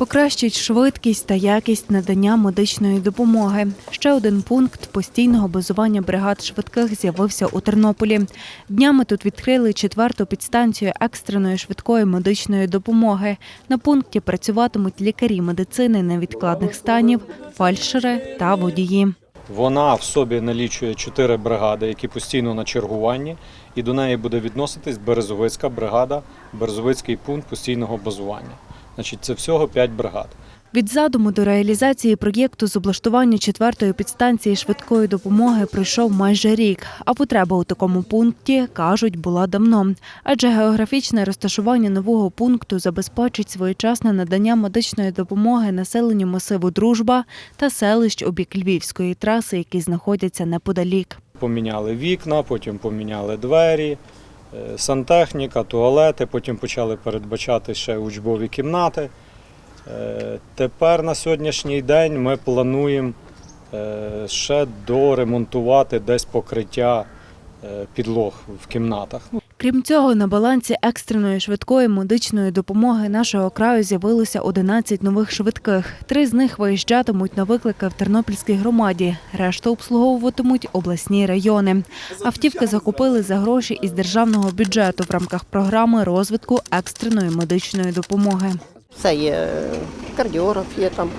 Покращить швидкість та якість надання медичної допомоги. Ще один пункт постійного базування бригад швидких з'явився у Тернополі. Днями тут відкрили четверту підстанцію екстреної швидкої медичної допомоги. На пункті працюватимуть лікарі медицини невідкладних станів, фельдшери та водії. Вона в собі налічує чотири бригади, які постійно на чергуванні, і до неї буде відноситись Березовицька бригада, Березовицький пункт постійного базування. Значить, це всього п'ять бригад. Від задуму до реалізації проєкту з облаштування четвертої підстанції швидкої допомоги пройшов майже рік. А потреба у такому пункті кажуть була давно. Адже географічне розташування нового пункту забезпечить своєчасне надання медичної допомоги населенню масиву Дружба та селищ у бік Львівської траси, які знаходяться неподалік. Поміняли вікна, потім поміняли двері, сантехніка, туалети, потім почали передбачати ще учбові кімнати. Е, Тепер на сьогоднішній день ми плануємо е, ще доремонтувати десь покриття е, підлог в кімнатах. Крім цього, на балансі екстреної швидкої медичної допомоги нашого краю з'явилося 11 нових швидких. Три з них виїжджатимуть на виклики в Тернопільській громаді. Решту обслуговуватимуть обласні райони. Автівки закупили за гроші із державного бюджету в рамках програми розвитку екстреної медичної допомоги. Це є кардіограф, є там,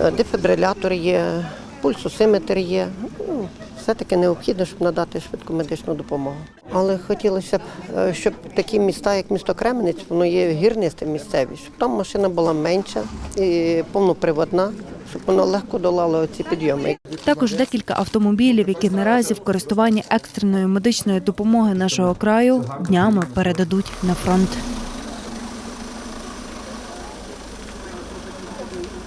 е, дефібрилятор є, пульсосиметр є. Ну, все-таки необхідно, щоб надати швидку медичну допомогу. Але хотілося б, е, щоб такі міста, як місто Кременець, воно є гірнисте місцевість, щоб там машина була менша і повноприводна, щоб вона легко долала оці підйоми. Також декілька автомобілів, які наразі в користуванні екстреної медичної допомоги нашого краю, днями передадуть на фронт.